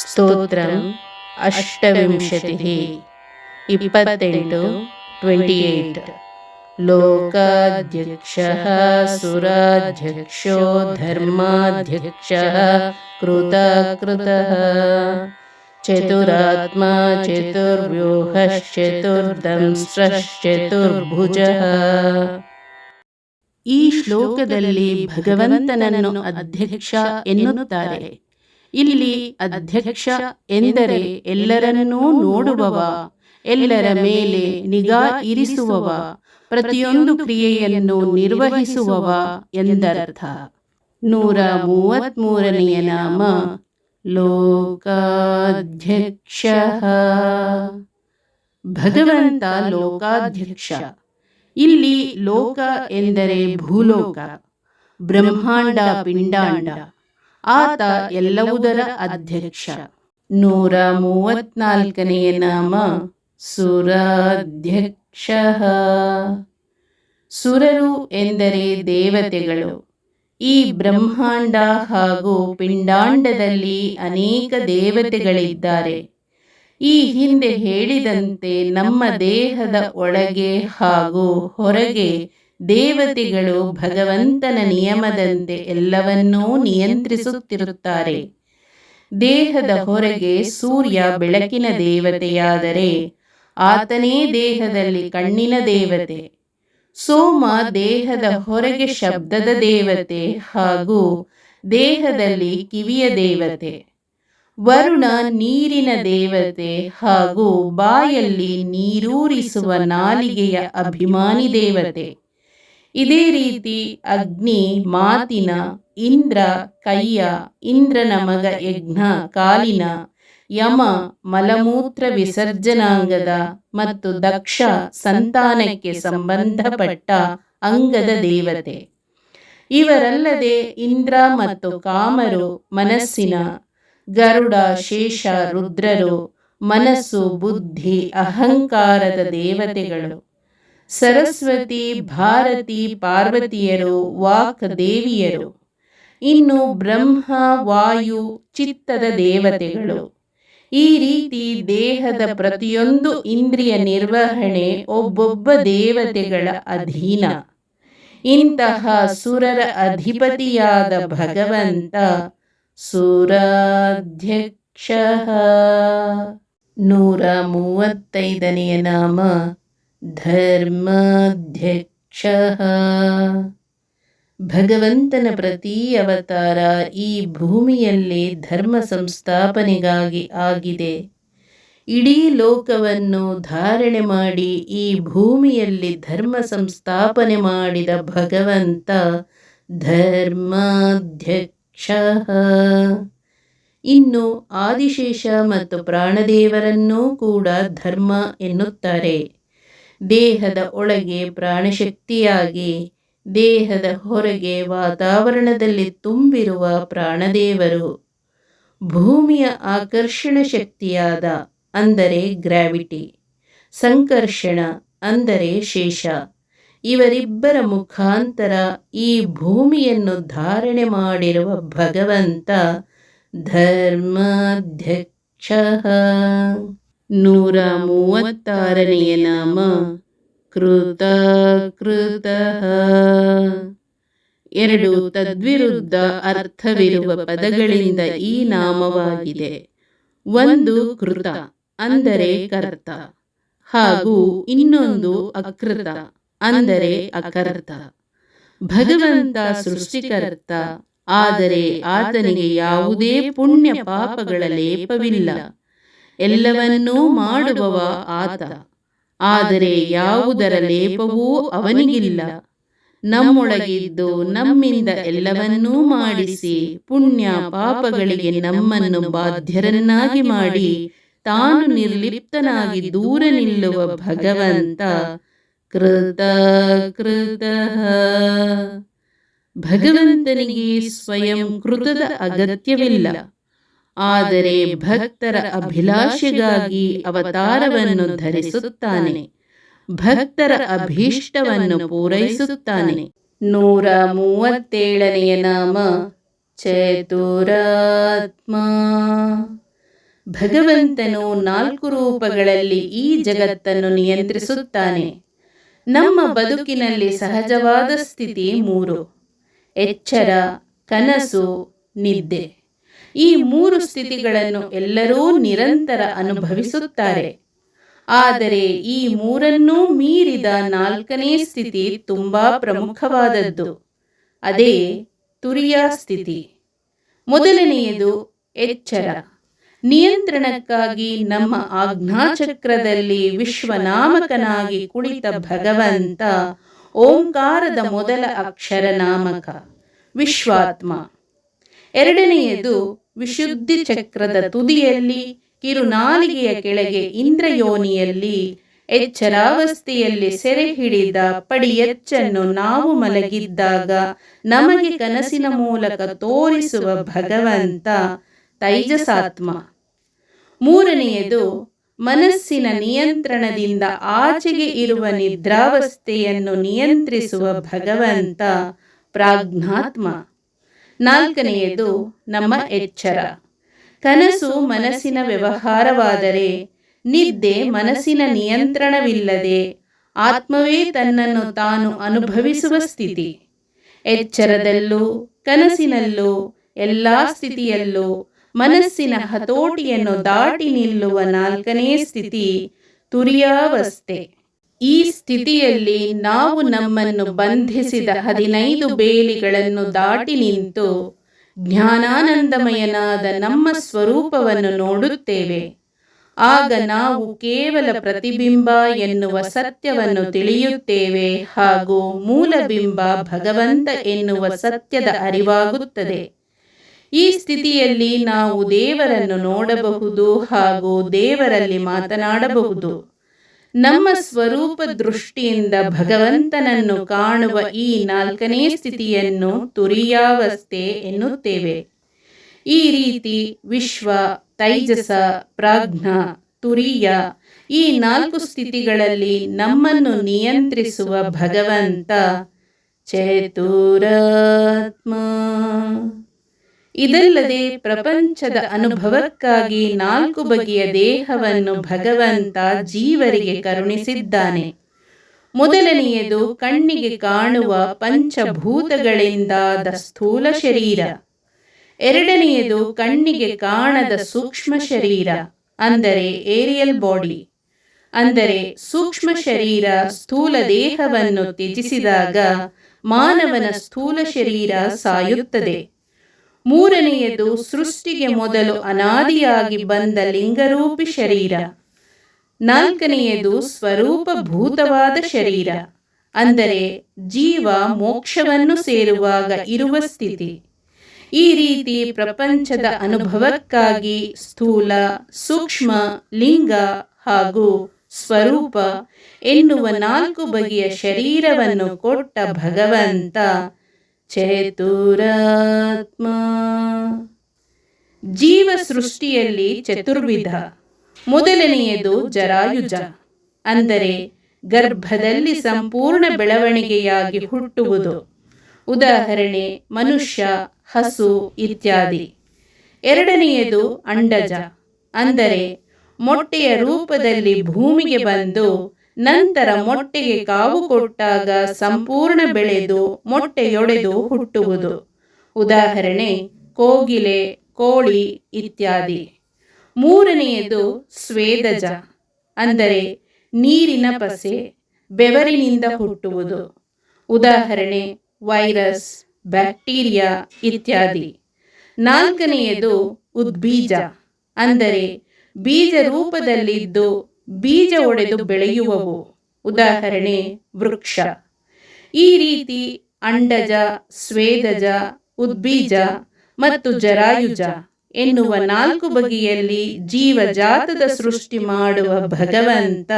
ಸ್ತೋತ್ರಂ ಅಷ್ಟವಿಂಶತಿः ಇಪ್ಪತ್ತೆಂಟು twenty eight ಲೋಕಾಧ್ಯಕ್ಷಃ ಸುರಾಧ್ಯಕ್ಷೋ ಧರ್ಮಾಧ್ಯಕ್ಷಃ ಕೃತಕೃತಃ ಚತುರಾತ್ಮ ಚತುರ್ವ್ಯೂಹಶ್ಚತುರ್ದಂಸ್ರಶ್ಚತುರ್ಭುಜಃ ಈ ಶ್ಲೋಕದಲ್ಲಿ ಭಗವಂತನನ್ನು ಅಧ್ಯಕ್ಷ ಎನ್ನುತ್ತಾರೆ ಇಲ್ಲಿ ಅಧ್ಯಕ್ಷ ಎಂದರೆ ಎಲ್ಲರನ್ನೂ ನೋಡುವವ ಎಲ್ಲರ ಮೇಲೆ ನಿಗಾ ಇರಿಸುವವ ಪ್ರತಿಯೊಂದು ಕ್ರಿಯೆಯನ್ನು ನಿರ್ವಹಿಸುವವ ಎಂದರ್ಥ. ನೂರ ಮೂವತ್ಮೂರನೆಯ ನಾಮ ಲೋಕಾಧ್ಯಕ್ಷ. ಭಗವಂತ ಲೋಕಾಧ್ಯಕ್ಷ. ಇಲ್ಲಿ ಲೋಕ ಎಂದರೆ ಭೂಲೋಕ ಬ್ರಹ್ಮಾಂಡ ಪಿಂಡಾಂಡ. ಆತ ಎಲ್ಲವುದರ ಅಧ್ಯಕ್ಷ. ನೂರ ಮೂವತ್ನಾಲ್ಕನೆಯ ನಾಮ ಸುರಾಧ್ಯಕ್ಷ. ಸುರರು ಎಂದರೆ ದೇವತೆಗಳು. ಈ ಬ್ರಹ್ಮಾಂಡ ಹಾಗೂ ಪಿಂಡಾಂಡದಲ್ಲಿ ಅನೇಕ ದೇವತೆಗಳಿದ್ದಾರೆ. ಈ ಹಿಂದೆ ಹೇಳಿದಂತೆ ನಮ್ಮ ದೇಹದ ಒಳಗೆ ಹಾಗೂ ಹೊರಗೆ ದೇವತೆಗಳು ಭಗವಂತನ ನಿಯಮದಂತೆ ಎಲ್ಲವನ್ನೂ ನಿಯಂತ್ರಿಸುತ್ತಿರುತ್ತಾರೆ. ದೇಹದ ಹೊರಗೆ ಸೂರ್ಯ ಬೆಳಕಿನ ದೇವತೆಯಾದರೆ ಆತನೇ ದೇಹದಲ್ಲಿ ಕಣ್ಣಿನ ದೇವತೆ, ಸೋಮ ದೇಹದ ಹೊರಗೆ ಶಬ್ದದ ದೇವತೆ ಹಾಗೂ ದೇಹದಲ್ಲಿ ಕಿವಿಯ ದೇವತೆ, ವರುಣ ನೀರಿನ ದೇವತೆ ಹಾಗೂ ಬಾಯಲ್ಲಿ ನೀರೂರಿಸುವ ನಾಲಿಗೆಯ ಅಭಿಮಾನಿ ದೇವತೆ. ಇದೇ ರೀತಿ ಅಗ್ನಿ ಮಾತಿನ ಇಂದ್ರ ಕೈಯ ಇಂದ್ರನ ಮಗ ಯಜ್ಞ ಕಾಲಿನ ಯಮ ಮಲಮೂತ್ರ ವಿಸರ್ಜನಾಂಗದ ಮತ್ತು ದಕ್ಷ ಸಂತಾನಕ್ಕೆ ಸಂಬಂಧಪಟ್ಟ ಅಂಗದ ದೇವತೆ. ಇವರಲ್ಲದೆ ಇಂದ್ರ ಮತ್ತು ಕಾಮರು ಮನಸ್ಸಿನ ಗರುಡ, ಶೇಷ, ರುದ್ರರು ಮನಸ್ಸು, ಬುದ್ಧಿ, ಅಹಂಕಾರದ ದೇವತೆಗಳು. ಸರಸ್ವತಿ, ಭಾರತಿ, ಪಾರ್ವತಿಯರು, ವಾಕ್ ದೇವಿಯರು. ಇನ್ನು ಬ್ರಹ್ಮ, ವಾಯು, ಚಿತ್ತದ ದೇವತೆಗಳು. ಈ ರೀತಿ ದೇಹದ ಪ್ರತಿಯೊಂದು ಇಂದ್ರಿಯ ನಿರ್ವಹಣೆ ಒಬ್ಬೊಬ್ಬ ದೇವತೆಗಳ ಅಧೀನ. ಇಂತಹ ಸುರರ ಅಧಿಪತಿಯಾದ ಭಗವಂತ ಸುರಾಧ್ಯಕ್ಷ. ನೂರ ಮೂವತ್ತೈದನೆಯ ನಾಮ. ಧರ್ಮಾಧ್ಯಕ್ಷ ಭಗವಂತನ ಪ್ರತಿ ಅವತಾರ ಈ ಭೂಮಿಯಲ್ಲಿ ಧರ್ಮ ಸಂಸ್ಥಾಪನೆಗಾಗಿ ಆಗಿದೆ. ಇಡೀ ಲೋಕವನ್ನು ಧಾರಣೆ ಮಾಡಿ ಈ ಭೂಮಿಯಲ್ಲಿ ಧರ್ಮ ಸಂಸ್ಥಾಪನೆ ಮಾಡಿದ ಭಗವಂತ ಧರ್ಮಾಧ್ಯಕ್ಷ. ಇನ್ನು ಆದಿಶೇಷ ಮತ್ತು ಪ್ರಾಣದೇವರನ್ನೂ ಕೂಡ ಧರ್ಮ ಎನ್ನುತ್ತಾರೆ. ದೇಹದ ಒಳಗೆ ಪ್ರಾಣಶಕ್ತಿಯಾಗಿ, ದೇಹದ ಹೊರಗೆ ವಾತಾವರಣದಲ್ಲಿ ತುಂಬಿರುವ ಪ್ರಾಣದೇವರು. ಭೂಮಿಯ ಆಕರ್ಷಣ ಶಕ್ತಿಯಾದ, ಅಂದರೆ ಗ್ರಾವಿಟಿ. ಸಂಕರ್ಷಣ, ಅಂದರೆ ಶೇಷ. ಇವರಿಬ್ಬರ ಮುಖಾಂತರ ಈ ಭೂಮಿಯನ್ನು ಧಾರಣೆ ಮಾಡಿರುವ ಭಗವಂತ ಧರ್ಮಾಧ್ಯಕ್ಷ. ನೂರ ಮೂವತ್ತಾರನೆಯ ನಾಮ. ಕೃತ ಕೃತ. ಎರಡು ತದ್ವಿರುದ್ಧ ಅರ್ಥವಿರುವ ಪದಗಳಿಂದ ಈ ನಾಮವಾಗಿದೆ. ಒಂದು ಕೃತ, ಅಂದರೆ ಕರ್ತ. ಹಾಗೂ ಇನ್ನೊಂದು ಅಕೃತ, ಅಂದರೆ ಅಕರ್ತ. ಭಗವಂತ ಸೃಷ್ಟಿಕರ್ತ, ಆದರೆ ಆತನಿಗೆ ಯಾವುದೇ ಪುಣ್ಯ ಪಾಪಗಳ ಲೇಪವಿಲ್ಲ. ಎಲ್ಲವನ್ನೂ ಮಾಡುವವ ಆತ. ಆದರೆ ಯಾವುದರ ಲೇಪವೂ ಅವನಿಗಿಲ್ಲ. ನಮ್ಮೊಳಗಿದ್ದು ನಮ್ಮಿಂದ ಎಲ್ಲವನ್ನೂ ಮಾಡಿಸಿ ಪುಣ್ಯ ಪಾಪಗಳಿಗೆ ನಮ್ಮನ್ನು ಬಾಧ್ಯರನ್ನಾಗಿ ಮಾಡಿ, ತಾನು ನಿರ್ಲಿಪ್ತನಾಗಿ ದೂರ ನಿಲ್ಲುವ ಭಗವಂತ ಕೃತ ಕೃತ. ಭಗವಂತನಿಗೆ ಸ್ವಯಂ ಕೃತದ ಅಗತ್ಯವಿಲ್ಲ. ಆದರೆ ಭಕ್ತರ ಅಭಿಲಾಷೆಗಾಗಿ ಅವತಾರವನ್ನು ಧರಿಸುತ್ತಾನೆ. ಭಕ್ತರ ಅಭೀಷ್ಟವನ್ನು ಪೂರೈಸುತ್ತಾನೆ. ನೂರ ಮೂವತ್ತೇಳನೆಯ ನಾಮ ಚತುರಾತ್ಮ. ಭಗವಂತನು ನಾಲ್ಕು ರೂಪಗಳಲ್ಲಿ ಈ ಜಗತ್ತನ್ನು ನಿಯಂತ್ರಿಸುತ್ತಾನೆ. ನಮ್ಮ ಬದುಕಿನಲ್ಲಿ ಸಹಜವಾದ ಸ್ಥಿತಿ ಮೂರು. ಎಚ್ಚರ ಕನಸು ನಿದ್ದೆ. ಈ ಮೂರು ಸ್ಥಿತಿಗಳನ್ನು ಎಲ್ಲರೂ ನಿರಂತರ ಅನುಭವಿಸುತ್ತಾರೆ. ಆದರೆ ಈ ಮೂರನ್ನೂ ಮೀರಿದ ನಾಲ್ಕನೇ ಸ್ಥಿತಿ ತುಂಬಾ ಪ್ರಮುಖವಾದದ್ದು. ಅದೇ ತುರಿಯ ಸ್ಥಿತಿ. ಮೊದಲನೆಯದು ಎಚ್ಚರ. ನಿಯಂತ್ರಣಕ್ಕಾಗಿ ನಮ್ಮ ಆಜ್ಞಾಚಕ್ರದಲ್ಲಿ ವಿಶ್ವನಾಮಕನಾಗಿ ಕುಳಿತ ಭಗವಂತ ಓಂಕಾರದ ಮೊದಲ ಅಕ್ಷರ ನಾಮಕ ವಿಶ್ವಾತ್ಮ. ಎರಡನೆಯದು ವಿಶುದ್ಧಿ ಚಕ್ರದ ತುದಿಯಲ್ಲಿ, ಕಿರುನಾಲಿಗೆಯ ಕೆಳಗೆ ಇಂದ್ರಯೋನಿಯಲ್ಲಿ, ಎಚ್ಚರಾವಸ್ಥೆಯಲ್ಲಿ ಸೆರೆ ಹಿಡಿದ ಪಡಿಯಚ್ಚನ್ನು ನಾವು ಮಲಗಿದ್ದಾಗ ನಮಗೆ ಕನಸಿನ ಮೂಲಕ ತೋರಿಸುವ ಭಗವಂತ ತೈಜಸಾತ್ಮ. ಮೂರನೆಯದು, ಮನಸ್ಸಿನ ನಿಯಂತ್ರಣದಿಂದ ಆಚೆಗೆ ಇರುವ ನಿದ್ರಾವಸ್ಥೆಯನ್ನು ನಿಯಂತ್ರಿಸುವ ಭಗವಂತ ಪ್ರಾಜ್ಞಾತ್ಮ. ನಾಲ್ಕನೆಯದು ನಮ್ಮ ಎಚ್ಚರ. ಕನಸು ಮನಸ್ಸಿನ ವ್ಯವಹಾರವಾದರೆ ನಿದ್ದೆ ಮನಸ್ಸಿನ ನಿಯಂತ್ರಣವಿಲ್ಲದೆ ಆತ್ಮವೇ ತನ್ನನ್ನು ತಾನು ಅನುಭವಿಸುವ ಸ್ಥಿತಿ. ಎಚ್ಚರದಲ್ಲೂ ಕನಸಿನಲ್ಲೂ ಎಲ್ಲ ಸ್ಥಿತಿಯಲ್ಲೂ ಮನಸ್ಸಿನ ಹತೋಟಿಯನ್ನು ದಾಟಿ ನಿಲ್ಲುವ ನಾಲ್ಕನೇ ಸ್ಥಿತಿ ತುರಿಯಾವಸ್ಥೆ. ಈ ಸ್ಥಿತಿಯಲ್ಲಿ ನಾವು ನಮ್ಮನ್ನು ಬಂಧಿಸಿದ ಹದಿನೈದು ಬೇಲಿಗಳನ್ನು ದಾಟಿ ನಿಂತು ಜ್ಞಾನಾನಂದಮಯನಾದ ನಮ್ಮ ಸ್ವರೂಪವನ್ನು ನೋಡುತ್ತೇವೆ. ಆಗ ನಾವು ಕೇವಲ ಪ್ರತಿಬಿಂಬ ಎನ್ನುವ ಸತ್ಯವನ್ನು ತಿಳಿಯುತ್ತೇವೆ ಹಾಗೂ ಮೂಲಬಿಂಬ ಭಗವಂತ ಎನ್ನುವ ಸತ್ಯದ ಅರಿವಾಗುತ್ತದೆ. ಈ ಸ್ಥಿತಿಯಲ್ಲಿ ನಾವು ದೇವರನ್ನು ನೋಡಬಹುದು ಹಾಗೂ ದೇವರಲ್ಲಿ ಮಾತನಾಡಬಹುದು. ನಮ್ಮ ಸ್ವರೂಪ ದೃಷ್ಟಿಯಿಂದ ಭಗವಂತನನ್ನು ಕಾಣುವ ಈ ನಾಲ್ಕನೇ ಸ್ಥಿತಿಯನ್ನು ತುರಿಯಾವಸ್ಥೆ ಎನ್ನುತ್ತೇವೆ. ಈ ರೀತಿ ವಿಶ್ವ, ತೈಜಸ, ಪ್ರಾಜ್ಞ, ತುರಿಯ ಈ ನಾಲ್ಕು ಸ್ಥಿತಿಗಳಲ್ಲಿ ನಮ್ಮನ್ನು ನಿಯಂತ್ರಿಸುವ ಭಗವಂತ ಚತುರಾತ್ಮ. ಇದಲ್ಲದೆ ಪ್ರಪಂಚದ ಅನುಭವಕ್ಕಾಗಿ ನಾಲ್ಕು ಬಗೆಯ ದೇಹವನ್ನು ಭಗವಂತ ಜೀವರಿಗೆ ಕರುಣಿಸಿದ್ದಾನೆ. ಮೊದಲನೆಯದು ಕಣ್ಣಿಗೆ ಕಾಣುವ ಪಂಚಭೂತಗಳಿಂದಾದ ಸ್ಥೂಲ ಶರೀರ. ಎರಡನೆಯದು ಕಣ್ಣಿಗೆ ಕಾಣದ ಸೂಕ್ಷ್ಮ ಶರೀರ, ಅಂದರೆ ಏರಿಯಲ್ ಬಾಡಿ. ಅಂದರೆ ಸೂಕ್ಷ್ಮ ಶರೀರ ಸ್ಥೂಲ ದೇಹವನ್ನು ತ್ಯಜಿಸಿದಾಗ ಮಾನವನ ಸ್ಥೂಲ ಶರೀರ ಸಾಯುತ್ತದೆ. ಮೂರನೆಯದು ಸೃಷ್ಟಿಗೆ ಮೊದಲು ಅನಾದಿಯಾಗಿ ಬಂದ ಲಿಂಗರೂಪಿ ಶರೀರ. ನಾಲ್ಕನೆಯದು ಸ್ವರೂಪಭೂತವಾದ ಶರೀರ. ಅಂದರೆ ಜೀವ ಮೋಕ್ಷವನ್ನು ಸೇರುವಾಗ ಇರುವ ಸ್ಥಿತಿ. ಈ ರೀತಿ ಪ್ರಪಂಚದ ಅನುಭವಕ್ಕಾಗಿ ಸ್ಥೂಲ, ಸೂಕ್ಷ್ಮ, ಲಿಂಗ ಹಾಗೂ ಸ್ವರೂಪ ಎನ್ನುವ ನಾಲ್ಕು ಬಗೆಯ ಶರೀರವನ್ನು ಕೊಟ್ಟ ಭಗವಂತ ಚತುರಾತ್ಮ. ಜೀವ ಸೃಷ್ಟಿಯಲ್ಲಿ ಚತುರ್ವಿಧ. ಮೊದಲನೆಯದು ಜರಾಯುಜ. ಅಂದರೆ ಗರ್ಭದಲ್ಲಿ ಸಂಪೂರ್ಣ ಬೆಳವಣಿಗೆಯಾಗಿ ಹುಟ್ಟುವುದು. ಉದಾಹರಣೆ, ಮನುಷ್ಯ, ಹಸು ಇತ್ಯಾದಿ. ಎರಡನೆಯದು ಅಂಡಜ. ಅಂದರೆ ಮೊಟ್ಟೆಯ ರೂಪದಲ್ಲಿ ಭೂಮಿಗೆ ಬಂದು ನಂತರ ಮೊಟ್ಟೆಗೆ ಕಾವು ಕೊಟ್ಟಾಗ ಸಂಪೂರ್ಣ ಬೆಳೆದು ಮೊಟ್ಟೆಯೊಡೆದು ಹುಟ್ಟುವುದು. ಉದಾಹರಣೆ, ಕೋಗಿಲೆ, ಕೋಳಿ ಇತ್ಯಾದಿ. ಮೂರನೆಯದು ಸ್ವೇದಜ, ಅಂದರೆ ನೀರಿನ ಪಸೆ, ಬೆವರಿನಿಂದ ಹುಟ್ಟುವುದು. ಉದಾಹರಣೆ, ವೈರಸ್, ಬ್ಯಾಕ್ಟೀರಿಯಾ ಇತ್ಯಾದಿ. ನಾಲ್ಕನೆಯದು ಉದ್ಬೀಜ, ಅಂದರೆ ಬೀಜ ರೂಪದಲ್ಲಿದ್ದು ಬೀಜ ಒಡೆದು ಬೆಳೆಯುವವು. ಉದಾಹರಣೆ, ವೃಕ್ಷ. ಈ ರೀತಿ ಅಂಡಜ, ಸ್ವೇದಜ, ಉದ್ಬೀಜ ಮತ್ತು ಜರಾಯುಜ ಎನ್ನುವ ನಾಲ್ಕು ಬಗೆಯಲ್ಲಿ ಜೀವಜಾತದ ಸೃಷ್ಟಿ ಮಾಡುವ ಭಗವಂತ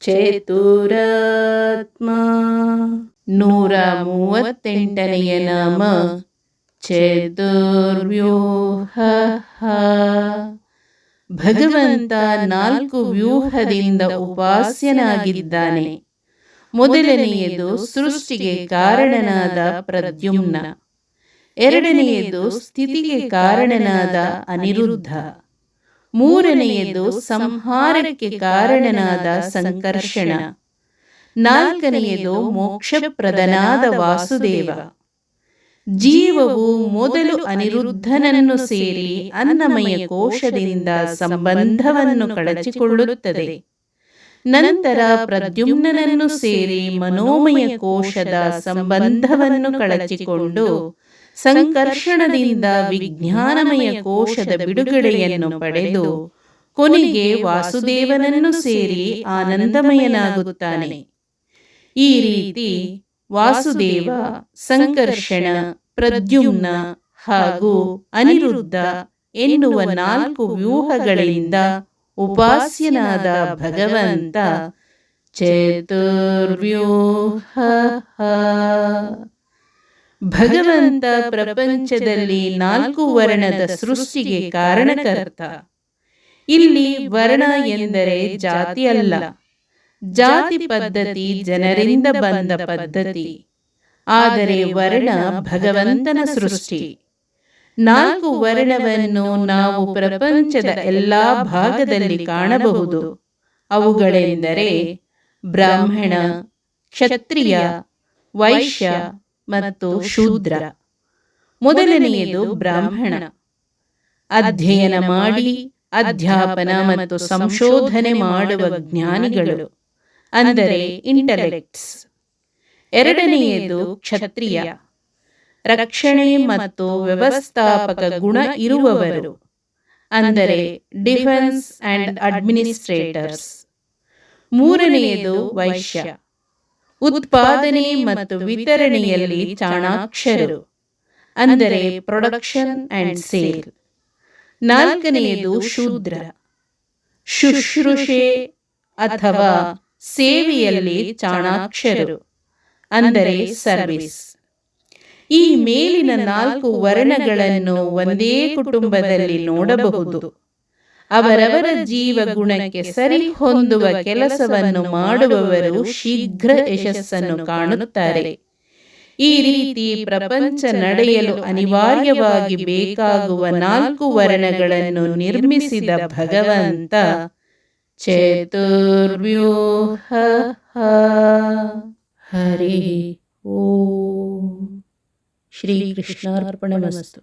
ಚೇತುರಾತ್ಮ. ನೂರ ಮೂವತ್ತೆಂಟನೆಯ ನಾಮ ಚತುರ್ವ್ಯೂಹ. ಭಗವಂತ ನಾಲ್ಕು ವ್ಯೂಹದಿಂದ ಉಪಾಸ್ಯನಾಗಿದ್ದಾನೆ. ಮೊದಲನೆಯದು ಸೃಷ್ಟಿಗೆ ಕಾರಣನಾದ ಪ್ರದ್ಯುಮ್ನ. ಎರಡನೆಯದು ಸ್ಥಿತಿಗೆ ಕಾರಣನಾದ ಅನಿರುದ್ಧ. ಮೂರನೆಯದು ಸಂಹಾರಕ್ಕೆ ಕಾರಣನಾದ ಸಂಕರ್ಷಣ. ನಾಲ್ಕನೆಯದು ಮೋಕ್ಷಪ್ರದನಾದ ವಾಸುದೇವ. ಜೀವವು ಮೊದಲು ಅನಿರುದ್ಧನನ್ನು ಸೇರಿ ಅನ್ನಮಯ ಕೋಶದಿಂದ ಸಂಬಂಧವನ್ನು ಕಳಚಿಕೊಳ್ಳುತ್ತದೆ. ನಂತರ ಪ್ರದ್ಯುಮ್ನನನ್ನು ಸೇರಿ ಮನೋಮಯ ಕೋಶದ ಸಂಬಂಧವನ್ನು ಕಳಚಿಕೊಂಡು ಸಂಕರ್ಷಣದಿಂದ ವಿಜ್ಞಾನಮಯ ಕೋಶದ ಬಿಡುಗಡೆಯನ್ನು ಪಡೆದು ಕೊನೆಗೆ ವಾಸುದೇವನನ್ನು ಸೇರಿ ಆನಂದಮಯನಾಗುತ್ತಾನೆ. ಈ ರೀತಿ ವಾಸುದೇವ, ಸಂಕರ್ಷಣ, ಪ್ರದ್ಯುಮ್ನ ಹಾಗೂ ಅನಿರುದ್ಧ ಎನ್ನುವ ನಾಲ್ಕು ವ್ಯೂಹಗಳಿಂದ ಉಪಾಸ್ಯನಾದ ಭಗವಂತ ಚತುರ್ವ್ಯೂಹ. ಭಗವಂತ ಪ್ರಪಂಚದಲ್ಲಿ ನಾಲ್ಕು ವರ್ಣದ ಸೃಷ್ಟಿಗೆ ಕಾರಣಕರ್ತ. ಇಲ್ಲಿ ವರ್ಣ ಎಂದರೆ ಜಾತಿ ಅಲ್ಲ ಜಾತಿ ಪದ್ಧತಿ ಜನರಿಂದ ಬಂದ ಪದ್ಧತಿ. ಆದರೆ ವರ್ಣ ಭಗವಂತನ ಸೃಷ್ಟಿ. ನಾಲ್ಕು ವರ್ಣವನ್ನು ನಾವು ಪ್ರಪಂಚದ ಎಲ್ಲಾ ಭಾಗದಲ್ಲಿ ಕಾಣಬಹುದು. ಅವುಗಳೆಂದರೆ ಬ್ರಾಹ್ಮಣ, ಕ್ಷತ್ರಿಯ, ವೈಶ್ಯ ಮತ್ತು ಶೂದ್ರ. ಮೊದಲನೆಯದು ಬ್ರಾಹ್ಮಣ. ಅಧ್ಯಯನ ಮಾಡಿ, ಅಧ್ಯಾಪನ ಮತ್ತು ಸಂಶೋಧನೆ ಮಾಡುವ ಜ್ಞಾನಿಗಳು. ಅಂದರೆ ಇಂಟೆಲೆಕ್ಟ್ಸ್ ಎರಡನೆಯದು ಕ್ಷತ್ರಿಯ. ರಕ್ಷಣೆ ಮತ್ತು ವ್ಯವಸ್ಥಾಪಕ ಗುಣ ಇರುವವರು. ಅಂದರೆ ಡಿಫೆನ್ಸ್ ಅಂಡ್ ಅಡ್ಮಿನಿಸ್ಟ್ರೇಟರ್ಸ್ ಮೂರನೆಯದು ವೈಶ್ಯ. ಉತ್ಪಾದನೆ ಮತ್ತು ವಿತರಣೆಯಲ್ಲಿ ಚಾಣಾಕ್ಷರು. ಅಂದರೆ ಪ್ರೊಡಕ್ಷನ್ ಅಂಡ್ ಸೇಲ್ ನಾಲ್ಕನೆಯದು ಶೂದ್ರ. ಶುಶ್ರೂಷೆ ಅಥವಾ ಸೇವೆಯಲ್ಲಿ ಚಾಣಾಕ್ಷರು. ಅಂದರೆ ಸರ್ವಿಸ್. ಈ ಮೇಲಿನ ನಾಲ್ಕು ವರ್ಣಗಳನ್ನು ಒಂದೇ ಕುಟುಂಬದಲ್ಲಿ ನೋಡಬಹುದು. ಅವರವರ ಜೀವ ಗುಣಕ್ಕೆ ಸರಿ ಹೊಂದುವ ಕೆಲಸವನ್ನು ಮಾಡುವವರು ಶೀಘ್ರ ಯಶಸ್ಸನ್ನು ಕಾಣುತ್ತಾರೆ. ಈ ರೀತಿ ಪ್ರಪಂಚ ನಡೆಯಲು ಅನಿವಾರ್ಯವಾಗಿ ಬೇಕಾಗುವ ನಾಲ್ಕು ವರ್ಣಗಳನ್ನು ನಿರ್ಮಿಸಿದ ಭಗವಂತ चतुर्व्यूह हरि ओ श्रीकृष्णार्पणमस्तु.